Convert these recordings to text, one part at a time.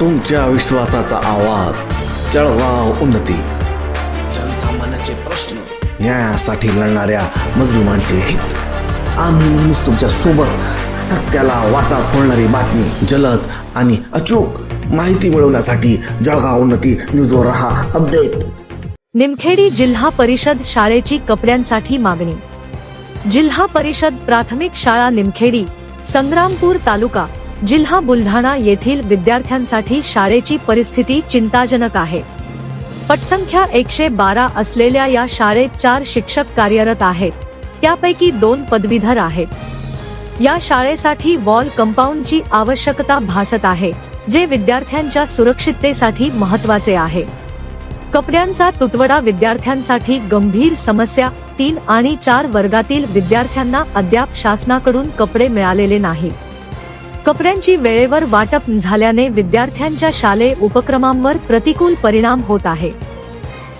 तुमच्या विश्वासाचा आवाज. जळगाव उन्नती. जनसामान्याचे प्रश्न न्यायासाठी लढणाऱ्या मजलुमांचे हित. आम्ही नेहमीच तुमच्यासोबत सत्याला वाचा फोडणारी बातमी जलद आणि अचूक माहिती मिळवण्यासाठी जळगाव उन्नती न्यूजवर रहा. अपडेट. निमखेडी जिल्हा परिषद शाळेची कपड्यांसाठी मागणी. जिल्हा परिषद प्राथमिक शाळा निमखेडी संग्रामपूर तालुका. जिल्हा बुलढाणा येथील विद्यार्थ्यांसाठी शाळेची परिस्थिती चिंताजनक आहे. पटसंख्या एकशे बारा असलेल्या या शाळेत चार शिक्षक कार्यरत आहेत. त्यापैकी दोन पदवीधर आहेत. या शाळेसाठी वॉल कंपाऊंडची आवश्यकता भासत आहे जे विद्यार्थ्यांच्या सुरक्षिततेसाठी महत्त्वाचे आहे. कपड्यांचा तुटवडा विद्यार्थ्यांसाठी गंभीर समस्या तीन आणि चार वर्गातील विद्यार्थ्यांना अद्याप शासनाकडून कपडे मिळालेले नाही कपड्यांची वेळेवर वाटप झाल्याने विद्यार्थ्यांच्या शालेय उपक्रमांवर प्रतिकूल परिणाम होत आहे.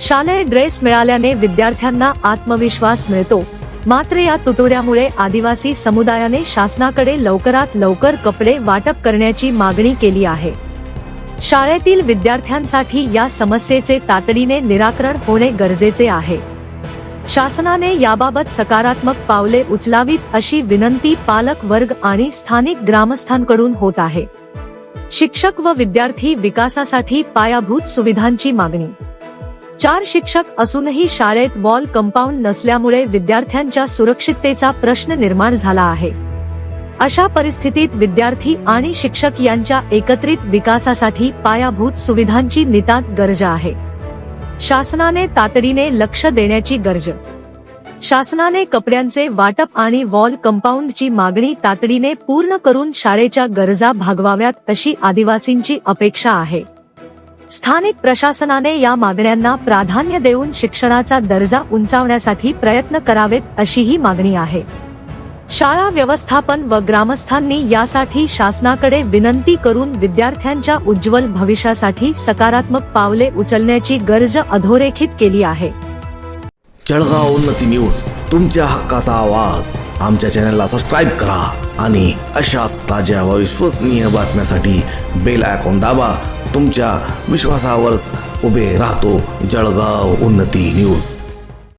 शालेय ड्रेस मिळाल्याने विद्यार्थ्यांना आत्मविश्वास मिळतो. मात्र या तुटवड्यामुळे आदिवासी समुदायाने शासनाकडे लवकरात लवकर कपडे वाटप करण्याची मागणी केली आहे. शाळेतील विद्यार्थ्यांसाठी या समस्येचे तातडीने निराकरण होणे गरजेचे आहे. शासनाने याबाबत सकारात्मक पावले उचलावीत अशी विनंती पालक वर्ग आणि स्थानिक ग्रामस्थांकडून होत आहे. शिक्षक व विद्यार्थी विकासासाठी पायाभूत सुविधांची मागणी. चार शिक्षक असूनही शाळेत वॉल कंपाऊंड नसल्यामुळे विद्यार्थ्यांच्या सुरक्षिततेचा प्रश्न निर्माण झाला आहे. अशा परिस्थितीत विद्यार्थी आणि शिक्षक यांच्या एकत्रित विकासासाठी पायाभूत सुविधांची नितांत गरज आहे. शासनाने तातडीने लक्ष देण्याची गरज. शासनाने कपड्यांचे वाटप आणि वॉल कंपाऊंडची मागणी तातडीने पूर्ण करून शाळेच्या गरजा भागवाव्यात अशी आदिवासींची अपेक्षा आहे. स्थानिक प्रशासनाने या मागण्यांना प्राधान्य देऊन शिक्षणाचा दर्जा उंचावण्यासाठी प्रयत्न करावेत अशीही मागणी आहे. शाळा व्यवस्थापन व ग्रामस्थांनी यासाठी शासनाकडे विनंती करून विद्यार्थ्यांच्या उज्ज्वल भविष्यासाठी सकारात्मक पावले उचलण्याची गरज अधोरेखित केली आहे. जळगाव उन्नती न्यूज तुमच्या हक्काचा आवाज. आमच्या चॅनलला सबस्क्राईब करा आणि अशाच ताज्या व विश्वसनीय बातम्यासाठी बेल आयकॉन दाबा. तुमच्या विश्वासावरच उभे राहतो जळगाव उन्नती न्यूज.